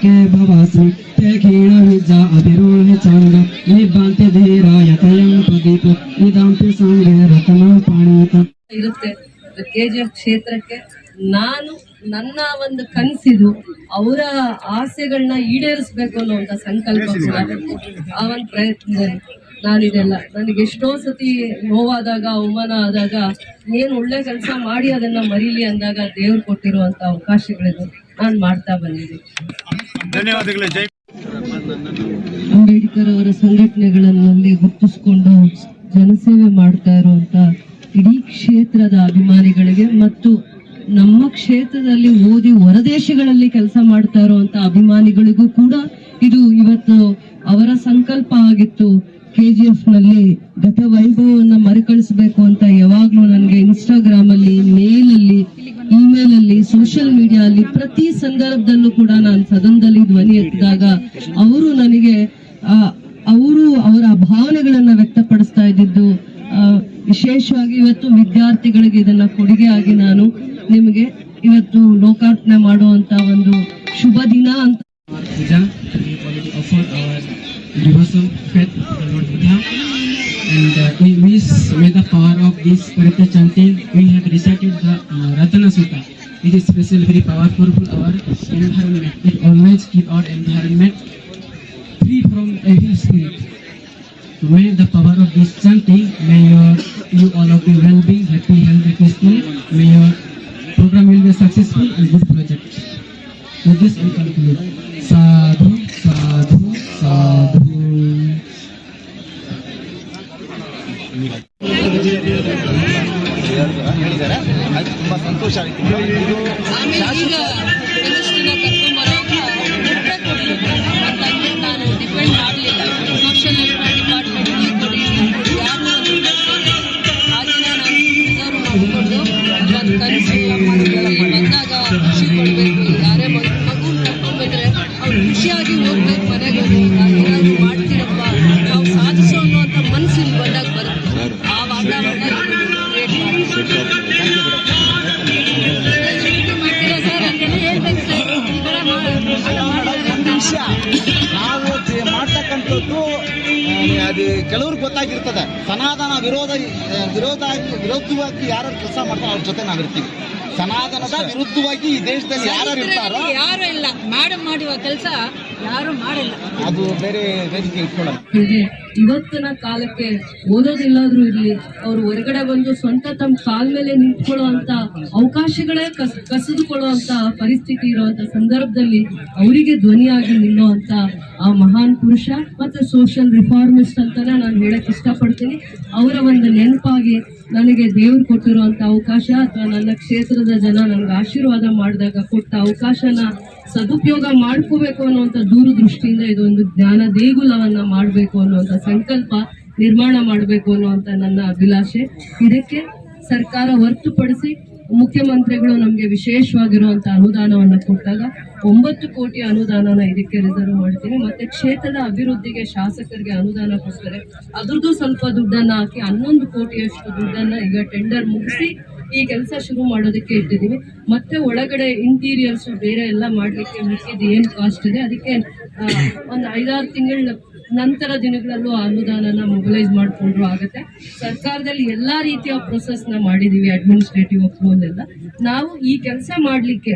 विरतचितायति के भवसि ते क्षीणविजा अभिरोहि चण्ड निभान्ति धीराय तयं प्रदीप इदम्पि सङ्गे रत्नं पणितम् ಇರುತ್ತೆ ಕೆ ಜಿ ಎಫ್ ಕ್ಷೇತ್ರಕ್ಕೆ ನಾನು ನನ್ನ ಒಂದು ಕನಸಿದು ಅವರ ಆಸೆಗಳನ್ನ ಈಡೇರಿಸ್ಬೇಕು ಅನ್ನುವಂಥ ಸಂಕಲ್ಪ ಕೂಡ ಆ ಒಂದು ಪ್ರಯತ್ನದಲ್ಲಿ ನಾನಿದೆಲ್ಲ. ನನಗೆ ಎಷ್ಟೋ ಸತಿ ನೋವಾದಾಗ ಅವಮಾನ ಆದಾಗ ಏನು ಒಳ್ಳೆ ಕೆಲಸ ಮಾಡಿ ಅದನ್ನ ಮರೀಲಿ ಅಂದಾಗ ದೇವ್ರು ಕೊಟ್ಟಿರುವಂತ ಅವಕಾಶಗಳಿದು. ನಾನು ಮಾಡ್ತಾ ಬಂದಿದ್ದೀನಿ ಅಂಬೇಡ್ಕರ್ ಅವರ ಸಂಘಟನೆಗಳಲ್ಲಿ ಗುರುತಿಸಿಕೊಂಡು ಜನಸೇವೆ ಮಾಡ್ತಾ ಇರುವಂತ ಇಡೀ ಕ್ಷೇತ್ರದ ಅಭಿಮಾನಿಗಳಿಗೆ ಮತ್ತು ನಮ್ಮ ಕ್ಷೇತ್ರದಲ್ಲಿ ಓದಿ ಹೊರದೇಶಗಳಲ್ಲಿ ಕೆಲಸ ಮಾಡ್ತಾ ಇರುವಂತ ಅಭಿಮಾನಿಗಳಿಗೂ ಕೂಡ ಇದು ಇವತ್ತು ಅವರ ಸಂಕಲ್ಪ ಆಗಿತ್ತು. ಕೆ ಜಿ ಎಫ್ನಲ್ಲಿ ಗತ ವೈಭವವನ್ನ ಮರುಕಳಿಸಬೇಕು ಅಂತ ಯಾವಾಗ್ಲೂ ನನಗೆ ಇನ್ಸ್ಟಾಗ್ರಾಮ್ ಅಲ್ಲಿ ಮೇಲ್ ಅಲ್ಲಿ ಇಮೇಲ್ ಅಲ್ಲಿ ಸೋಷಿಯಲ್ ಮೀಡಿಯಾ ಅಲ್ಲಿ ಪ್ರತಿ ಸಂದರ್ಭದಲ್ಲೂ ಕೂಡ ನಾನು ಸದನದಲ್ಲಿ ಧ್ವನಿ ಎತ್ತಿದಾಗ ಅವರು ನನಗೆ ಅವರು ಅವರ ಭಾವನೆಗಳನ್ನ ವ್ಯಕ್ತಪಡಿಸ್ತಾ ಇದ್ದಿದ್ದು ವಿಶೇಷವಾಗಿ ಇವತ್ತು ವಿದ್ಯಾರ್ಥಿಗಳಿಗೆ ಇದನ್ನ ಆಗಿ ನಾನು ನಿಮಗೆ ಇವತ್ತು ಲೋಕಾರ್ಪಣೆ ಮಾಡುವಂತ ಒಂದು ಶುಭ ದಿನ ಅಂತ. Devotion faith the Lord Buddha. And uh, we wish with the power of this Parita chanting, we have recited the uh, Ratana Sutta. It is special, very powerful for our environment. It always keep our environment free from evil spirit. May the power of this chanting, may your, you all of you well-being, happy, ಹೇಳಿದ್ದಾರೆ ಅದು ತುಂಬಾ ಸಂತೋಷ ಆಯಿತು. ಇದು ಅದು ಕೆಲವ್ರಿಗೆ ಗೊತ್ತಾಗಿರ್ತದೆ. ಸನಾತನ ವಿರೋಧ ವಿರೋಧ ವಿರೋಧವಾಗಿ ಯಾರು ಕೆಲಸ ಮಾಡ್ತಾರೋ ಅವ್ರ ಜೊತೆ ನಾವಿರ್ತೀವಿ ಸನಾತನದ ವಿರುದ್ಧವಾಗಿ ಈ ದೇಶದಲ್ಲಿ ಯಾರು ಇರ್ತಾರೋ ಯಾರು ಇಲ್ಲ. ಮಾಡಿ ಮಾಡುವ ಕೆಲಸ. ಯಾರು ಮಾಡಿಲ್ಲ. ಅದು ಬೇರೆ ವೇದಿಕೆ ಇಟ್ಕೊಳ್ಳಲ್ಲ ಹೀಗೆ ಇವತ್ತಿನ ಕಾಲಕ್ಕೆ ಓದೋದಿಲ್ಲಾದ್ರೂ ಇರಲಿ ಅವರು ಹೊರಗಡೆ ಬಂದು ಸ್ವಂತ ತಮ್ಮ ಕಾಲ ಮೇಲೆ ನಿಂತ್ಕೊಳ್ಳುವಂತ ಅವಕಾಶಗಳೇ ಕಸ್ ಕಸಿದುಕೊಳ್ಳುವಂತ ಪರಿಸ್ಥಿತಿ ಇರುವಂತ ಸಂದರ್ಭದಲ್ಲಿ ಅವರಿಗೆ ಧ್ವನಿಯಾಗಿ ನಿಲ್ಲುವಂತ ಆ ಮಹಾನ್ ಪುರುಷ ಮತ್ತೆ ಸೋಷಿಯಲ್ ರಿಫಾರ್ಮಿಸ್ಟ್ ಅಂತಾನೆ ನಾನು ಹೇಳಕ್ ಇಷ್ಟಪಡ್ತೀನಿ. ಅವರ ಒಂದು ನೆನಪಾಗಿ ನನಗೆ ದೇವ್ರು ಕೊಟ್ಟಿರುವಂತ ಅವಕಾಶ ಅಥವಾ ನನ್ನ ಕ್ಷೇತ್ರದ ಜನ ನನಗೆ ಆಶೀರ್ವಾದ ಮಾಡಿದಾಗ ಕೊಟ್ಟ ಅವಕಾಶನ ಸದುಪಯೋಗ ಮಾಡ್ಕೋಬೇಕು ಅನ್ನುವಂಥ ದೂರದೃಷ್ಟಿಯಿಂದ ಇದೊಂದು ಜ್ಞಾನ ದೇಗುಲವನ್ನ ಮಾಡಬೇಕು ಅನ್ನುವಂಥ ಸಂಕಲ್ಪ ನಿರ್ಮಾಣ ಮಾಡಬೇಕು ಅನ್ನುವಂಥ ನನ್ನ ಅಭಿಲಾಷೆ. ಇದಕ್ಕೆ ಸರ್ಕಾರ ಹೊರತುಪಡಿಸಿ ಮುಖ್ಯಮಂತ್ರಿಗಳು ನಮಗೆ ವಿಶೇಷವಾಗಿರುವಂಥ ಅನುದಾನವನ್ನು ಕೊಟ್ಟಾಗ ಒಂಬತ್ತು ಕೋಟಿ ಅನುದಾನನ ಇದಕ್ಕೆ ರಿಸರ್ವ್ ಮಾಡ್ತೀನಿ. ಮತ್ತೆ ಕ್ಷೇತ್ರದ ಅಭಿವೃದ್ಧಿಗೆ ಶಾಸಕರಿಗೆ ಅನುದಾನ ಕೊಡ್ತಾರೆ ಅದ್ರದ್ದು ಸ್ವಲ್ಪ ದುಡ್ಡನ್ನು ಹಾಕಿ ಹನ್ನೊಂದು ಕೋಟಿಯಷ್ಟು ದುಡ್ಡನ್ನು ಈಗ ಟೆಂಡರ್ ಮುಗಿಸಿ ಈ ಕೆಲಸ ಶುರು ಮಾಡೋದಕ್ಕೆ ಇಟ್ಟಿದ್ದೀವಿ. ಮತ್ತೆ ಒಳಗಡೆ ಇಂಟೀರಿಯರ್ಸ್ ಬೇರೆ ಎಲ್ಲ ಮಾಡಲಿಕ್ಕೆ ಮಿಕ್ಕಿದ್ದು ಏನು ಕಾಸ್ಟ್ ಇದೆ. ಅದಕ್ಕೆ ಒಂದು ಐದಾರು ತಿಂಗಳ ನಂತರ ದಿನಗಳಲ್ಲೂ ಅನುದಾನನ ಮೊಬಿಲೈಸ್ ಮಾಡಿಕೊಂಡ್ರು ಆಗುತ್ತೆ. ಸರ್ಕಾರದಲ್ಲಿ ಎಲ್ಲ ರೀತಿಯ ಪ್ರೊಸೆಸ್ನ ಮಾಡಿದ್ದೀವಿ ಅಡ್ಮಿನಿಸ್ಟ್ರೇಟಿವ್ ಅಪ್ರೂವಲ್ ಎಲ್ಲ. ನಾವು ಈ ಕೆಲಸ ಮಾಡಲಿಕ್ಕೆ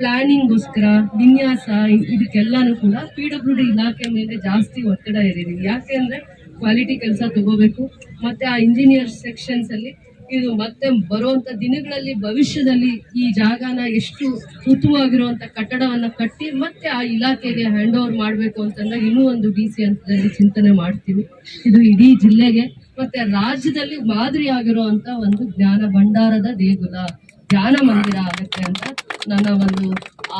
ಪ್ಲಾನಿಂಗ್ಗೋಸ್ಕರ ವಿನ್ಯಾಸ, ಇದಕ್ಕೆಲ್ಲಾನು ಕೂಡ ಪಿ ಡಬ್ಲ್ಯೂ ಡಿ ಇಲಾಖೆ ಮೇಲೆ ಜಾಸ್ತಿ ಒತ್ತಡ ಇರಿದ್ದೀವಿ ಯಾಕೆ ಅಂದರೆ ಕ್ವಾಲಿಟಿ ಕೆಲಸ ತಗೋಬೇಕು. ಮತ್ತು ಆ ಇಂಜಿನಿಯರ್ ಸೆಕ್ಷನ್ಸ್ ಅಲ್ಲಿ ಇದು ಮತ್ತೆ ಬರುವಂತ ದಿನಗಳಲ್ಲಿ, ಭವಿಷ್ಯದಲ್ಲಿ ಈ ಜಾಗನ ಎಷ್ಟು ಉತ್ತಮವಾಗಿರುವಂತ ಕಟ್ಟಡವನ್ನ ಕಟ್ಟಿ ಮತ್ತೆ ಆ ಇಲಾಖೆಗೆ ಹ್ಯಾಂಡ್ ಓವರ್ ಮಾಡಬೇಕು ಅಂತಂದ್ರೆ ಇನ್ನೂ ಒಂದು ಡಿ ಸಿ ಹಂತದಲ್ಲಿ ಚಿಂತನೆ ಮಾಡ್ತೀವಿ. ಇದು ಇಡೀ ಜಿಲ್ಲೆಗೆ ಮತ್ತೆ ರಾಜ್ಯದಲ್ಲಿ ಮಾದರಿಯಾಗಿರುವಂತ ಒಂದು ಜ್ಞಾನ ಭಂಡಾರದ ದೇಗುಲ, ಜ್ಞಾನ ಮಂದಿರ ಆಗುತ್ತೆ ಅಂತ ನನ್ನ ಒಂದು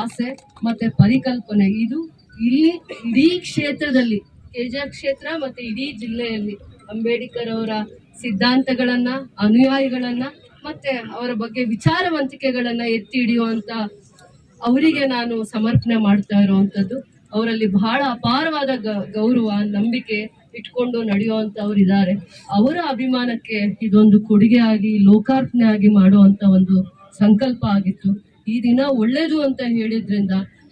ಆಸೆ ಮತ್ತೆ ಪರಿಕಲ್ಪನೆ. ಇದು ಇಲ್ಲಿ ಇಡೀ ಕ್ಷೇತ್ರದಲ್ಲಿ ಕೇಜಾ ಕ್ಷೇತ್ರ ಮತ್ತೆ ಇಡೀ ಜಿಲ್ಲೆಯಲ್ಲಿ ಅಂಬೇಡ್ಕರ್ ಅವರ ಸಿದ್ಧಾಂತಗಳನ್ನ, ಅನುಯಾಯಿಗಳನ್ನ ಮತ್ತೆ ಅವರ ಬಗ್ಗೆ ವಿಚಾರವಂತಿಕೆಗಳನ್ನ ಎತ್ತಿ ಹಿಡಿಯುವಂತ ಅವರಿಗೆ ನಾನು ಸಮರ್ಪಣೆ ಮಾಡ್ತಾ ಇರುವಂತದ್ದು. ಅವರಲ್ಲಿ ಬಹಳ ಅಪಾರವಾದ ಗೌರವ, ನಂಬಿಕೆ ಇಟ್ಕೊಂಡು ನಡೆಯುವಂತವ್ರು ಇದ್ದಾರೆ. ಅವರ ಅಭಿಮಾನಕ್ಕೆ ಇದೊಂದು ಕೊಡುಗೆ ಆಗಿ, ಲೋಕಾರ್ಪಣೆ ಆಗಿ ಮಾಡುವಂತ ಒಂದು ಸಂಕಲ್ಪ ಆಗಿತ್ತು. ಈ ದಿನ ಒಳ್ಳೇದು ಅಂತ ಹೇಳಿದ್ರಿಂದ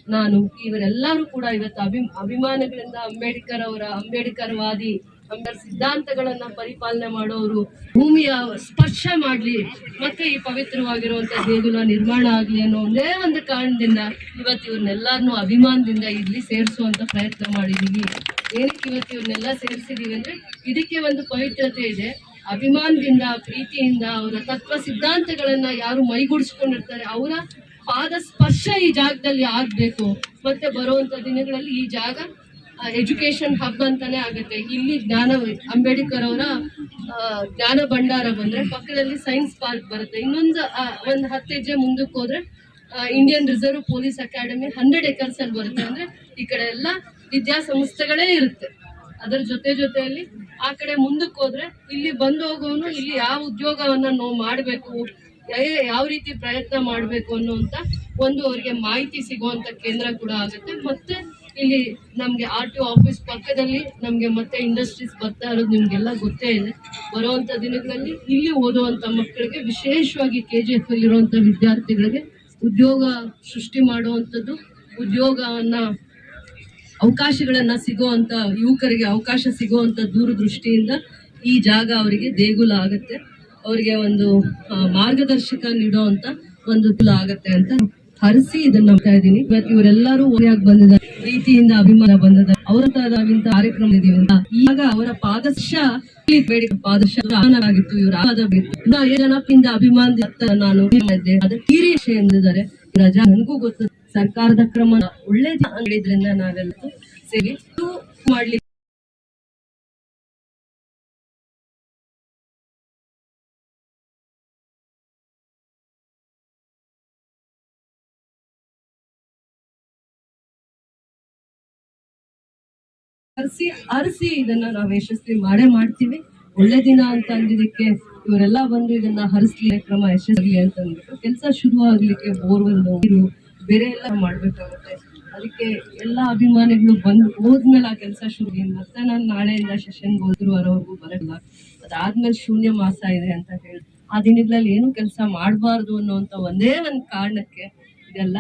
ನಾನು ಇವರೆಲ್ಲರೂ ಕೂಡ ಇವತ್ತು ಅಭಿ, ಅಭಿಮಾನಗಳಿಂದ ಅಂಬೇಡ್ಕರ್ ಅವರ ಅಂಬೇಡ್ಕರ್ ವಾದಿ ಅಂಬೇಡ್ಕರ್ ಸಿದ್ಧಾಂತಗಳನ್ನ ಪರಿಪಾಲನೆ ಮಾಡೋರು, ಭೂಮಿಯ ಸ್ಪರ್ಶ ಮಾಡ್ಲಿ, ಮತ್ತೆ ಈ ಪವಿತ್ರವಾಗಿರುವಂತ ದೇಗುಲ ನಿರ್ಮಾಣ ಆಗ್ಲಿ ಅನ್ನೋ ಒಂದೇ ಒಂದು ಕಾರಣದಿಂದ ಇವತ್ತು ಇವ್ರನ್ನೆಲ್ಲರನ್ನೂ ಅಭಿಮಾನದಿಂದ ಇಲ್ಲಿ ಸೇರಿಸುವಂತ ಪ್ರಯತ್ನ ಮಾಡಿದೀವಿ. ಏನಕ್ಕೆ ಇವತ್ತು ಇವ್ರನ್ನೆಲ್ಲ ಸೇರಿಸಿದೀವಿ ಅಂದ್ರೆ ಇದಕ್ಕೆ ಒಂದು ಪವಿತ್ರತೆ ಇದೆ. ಅಭಿಮಾನದಿಂದ, ಪ್ರೀತಿಯಿಂದ, ಅವರ ತತ್ವ ಸಿದ್ಧಾಂತಗಳನ್ನ ಯಾರು ಮೈಗೂಡಿಸ್ಕೊಂಡಿರ್ತಾರೆ, ಅವರ ಪಾದ ಸ್ಪರ್ಶ ಈ ಜಾಗದಲ್ಲಿ ಆಗ್ಬೇಕು. ಮತ್ತೆ ಬರುವಂತ ದಿನಗಳಲ್ಲಿ ಈ ಜಾಗ ಎಜುಕೇಶನ್ ಹಬ್ ಅಂತಾನೆ ಆಗುತ್ತೆ. ಇಲ್ಲಿ ಜ್ಞಾನ ಅಂಬೇಡ್ಕರ್ ಅವರ ಜ್ಞಾನ ಭಂಡಾರ ಬಂದ್ರೆ ಪಕ್ಕದಲ್ಲಿ ಸೈನ್ಸ್ ಪಾರ್ಕ್ ಬರುತ್ತೆ. ಇನ್ನೊಂದು ಒಂದು ಒಂದ್ ಹತ್ತು ಹೆಜ್ಜೆ ಮುಂದಕ್ಕೆ ಹೋದ್ರೆ Indian reserve police academy hundred acres ಅಲ್ಲಿ ಬರುತ್ತೆ. ಅಂದ್ರೆ ಈ ಕಡೆ ಎಲ್ಲ ವಿದ್ಯಾಸಂಸ್ಥೆಗಳೇ ಇರುತ್ತೆ. ಅದರ ಜೊತೆ ಜೊತೆಯಲ್ಲಿ ಆ ಕಡೆ ಮುಂದಕ್ಕೆ ಹೋದ್ರೆ ಇಲ್ಲಿ ಬಂದು ಹೋಗೋನು ಇಲ್ಲಿ ಯಾವ ಉದ್ಯೋಗವನ್ನ ನಾವು ಮಾಡಬೇಕು ಯಾವ ರೀತಿ ಪ್ರಯತ್ನ ಮಾಡಬೇಕು ಅನ್ನುವಂತ ಒಂದು ಅವರಿಗೆ ಮಾಹಿತಿ ಸಿಗುವಂತ ಕೇಂದ್ರ ಕೂಡ ಆಗುತ್ತೆ. ಮತ್ತೆ ಇಲ್ಲಿ ನಮ್ಗೆ ಆರ್ ಟಿ ಆಫೀಸ್ ಪಕ್ಕದಲ್ಲಿ ನಮ್ಗೆ ಮತ್ತೆ ಇಂಡಸ್ಟ್ರೀಸ್ ಬರ್ತಾ ಇರೋದು ನಿಮ್ಗೆಲ್ಲ ಗೊತ್ತೇ ಇದೆ. ಬರುವಂತ ದಿನಗಳಲ್ಲಿ ಇಲ್ಲಿ ಓದುವಂತ ಮಕ್ಕಳಿಗೆ ವಿಶೇಷವಾಗಿ ಕೆ ಜಿ ಎಫ್ ಇರುವಂತ ವಿದ್ಯಾರ್ಥಿಗಳಿಗೆ ಉದ್ಯೋಗ ಸೃಷ್ಟಿ ಮಾಡುವಂಥದ್ದು, ಉದ್ಯೋಗವನ್ನ ಅವಕಾಶಗಳನ್ನ ಸಿಗುವಂತ, ಯುವಕರಿಗೆ ಅವಕಾಶ ಸಿಗುವಂತ ದೂರದೃಷ್ಟಿಯಿಂದ ಈ ಜಾಗ ಅವರಿಗೆ ದೇಗುಲ ಆಗುತ್ತೆ. ಅವರಿಗೆ ಒಂದು ಮಾರ್ಗದರ್ಶಕ ನೀಡುವಂತ ಒಂದು ತುಲ ಆಗತ್ತೆ ಅಂತ ಹರಿಸಿ ಇದನ್ನ ಮಾಡ್ತಾ ಇದ್ದೀನಿ. ಇವತ್ತು ಇವರೆಲ್ಲರೂ ಓರಿಯಾಗಿ ಬಂದಿದ್ದಾರೆ. ಪ್ರೀತಿಯಿಂದ ಅಭಿಮಾನ ಬಂದದ ಅವರ ತಾವಿಂತ ಕಾರ್ಯಕ್ರಮ ಅಂತ. ಈಗ ಅವರ ಪಾದಶ ಬೇಡಿಕೆ ಪಾದಶ ಆಗಿತ್ತು ಇವರ ಆದ ಬೇಕು ಇನ್ನು ಐದು ಜನಪ್ಪಿಂದ ಅಭಿಮಾನದಿಂದ ನಾನು ಇದ್ದೆ ಅದು ತೀರಿ ಎಂದಿದ್ದಾರೆ. ರಜಾ ನನಗೂ ಗೊತ್ತು. ಸರ್ಕಾರದ ಕ್ರಮ ಒಳ್ಳೇದ್ರಿಂದ ಹೇಳಿದ್ರಿಂದ ನಾವೆಲ್ಲ ಸೇರಿ ಇದು ಅರಸಿ ಅರಸಿ ಇದನ್ನ ನಾವು ಯಶಸ್ವಿ ಮಾಡೇ ಮಾಡ್ತೀವಿ. ಒಳ್ಳೆ ದಿನ ಅಂತ ಅಂದಿದ್ದಕ್ಕೆ ಇವರೆಲ್ಲ ಬಂದು ಇದನ್ನ ಹರಿಸ್ಲಿ ಕ್ರಮ ಯಶಸ್ವಿ ಅಂತ ಅಂದ್ಬಿಟ್ಟು ಕೆಲಸ ಶುರು ಆಗ್ಲಿಕ್ಕೆ ಬೋರ್ವೆಲ್ ನೀರು, ಬೇರೆ ಎಲ್ಲ ಮಾಡ್ಬೇಕಾಗುತ್ತೆ. ಅದಕ್ಕೆ ಎಲ್ಲ ಅಭಿಮಾನಿಗಳು ಬಂದು ಹೋದ್ಮೇಲೆ ಆ ಕೆಲಸ ಶುರು ಮತ್ತೆ ನಾನು ನಾಳೆಯಿಂದ ಸೆಷನ್ಗೆ ಹೋದ್ರು ಅವರವರೆಗೂ ಬರಲ್ಲ. ಅದಾದ್ಮೇಲೆ ಶೂನ್ಯ ಮಾಸ ಇದೆ ಅಂತ ಹೇಳಿ ಆ ದಿನಗಳಲ್ಲಿ ಏನು ಕೆಲಸ ಮಾಡಬಾರ್ದು ಅನ್ನುವಂತ ಒಂದೇ ಒಂದು ಕಾರಣಕ್ಕೆ ಇದೆಲ್ಲ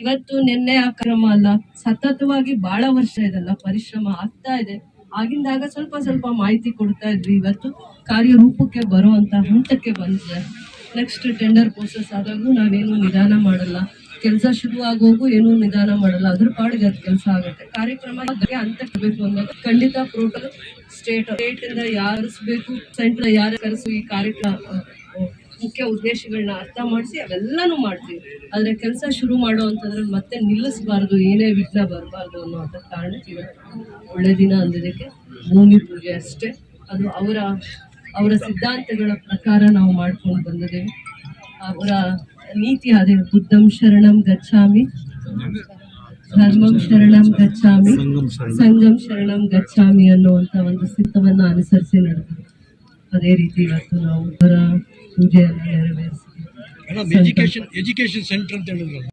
ಇವತ್ತು ನಿನ್ನೆ ಆ ಕ್ರಮ ಅಲ್ಲ, ಸತತವಾಗಿ ಬಹಳ ವರ್ಷ ಇದೆಲ್ಲ ಪರಿಶ್ರಮ ಆಗ್ತಾ ಇದೆ. ಆಗಿಂದಾಗ ಸ್ವಲ್ಪ ಸ್ವಲ್ಪ ಮಾಹಿತಿ ಕೊಡ್ತಾ ಇದ್ವಿ. ಇವತ್ತು ಕಾರ್ಯರೂಪಕ್ಕೆ ಬರುವಂತ ಹಂತಕ್ಕೆ ಬಂದಿದೆ. ನೆಕ್ಸ್ಟ್ ಟೆಂಡರ್ ಪ್ರೋಸೆಸ್ ಆದಾಗೂ ನಾವೇನು ನಿಧಾನ ಮಾಡಲ್ಲ. ಕೆಲಸ ಶುರು ಆಗೋಗು ಏನು ನಿಧಾನ ಮಾಡಲ್ಲ. ಅದ್ರ ಪಾಡಿಗೆ ಅದು ಕೆಲಸ ಆಗುತ್ತೆ. ಕಾರ್ಯಕ್ರಮ ಹಂತಕ್ಕೆ ಬೇಕು ಅಂದಾಗ ಖಂಡಿತ ಪ್ರೋಟೋಲ್ ಸ್ಟೇಟ್ ಸ್ಟೇಟ್ ಇಂದ ಯಾರಿಸ್ಬೇಕು ಸೆಂಟ್ರ್ ಯಾರು ಕರೆಸು ಈ ಕಾರ್ಯಕ್ರಮ ಮುಖ್ಯ ಉದ್ದೇಶಗಳನ್ನ ಅರ್ಥ ಮಾಡಿಸಿ ಅವೆಲ್ಲನೂ ಮಾಡ್ತೀವಿ. ಆದರೆ ಕೆಲಸ ಶುರು ಮಾಡುವಂತದ್ರಲ್ಲಿ ಮತ್ತೆ ನಿಲ್ಲಿಸಬಾರ್ದು ಏನೇ ವಿಘ್ನ ಬರಬಾರ್ದು ಅನ್ನೋಂಥ ಕಾರಣಕ್ಕೆ ಇವತ್ತು ಒಳ್ಳೆ ದಿನ ಅಂದಿದ್ದಕ್ಕೆ ಭೂಮಿ ಪೂಜೆ ಅಷ್ಟೇ. ಅದು ಅವರ ಅವರ ಸಿದ್ಧಾಂತಗಳ ಪ್ರಕಾರ ನಾವು ಮಾಡ್ಕೊಂಡು ಬಂದಿದ್ದೇವೆ. ಅವರ ನೀತಿ ಅದೇ ಬುದ್ಧಂ ಶರಣಂ ಗಚ್ಚಾಮಿ ಧರ್ಮಂ ಶರಣಂ ಗಚ್ಚಾಮಿ ಸಂಘಂ ಶರಣಂ. ಗಚ್ಚಾಮಿ ಅನ್ನುವಂಥ ಒಂದು ಸಿದ್ಧವನ್ನು ಅನುಸರಿಸಿ ನಡೆದು ಅದೇ ರೀತಿ ಇವತ್ತು ನಾವು ಅವರ ಪೂಜೆಯನ್ನು ನೆರವೇರಿಸಿ ಎಜುಕೇಶನ್ ಎಜುಕೇಶನ್ ಸೆಂಟರ್ ಅಂತ ಹೇಳಿದ್ರು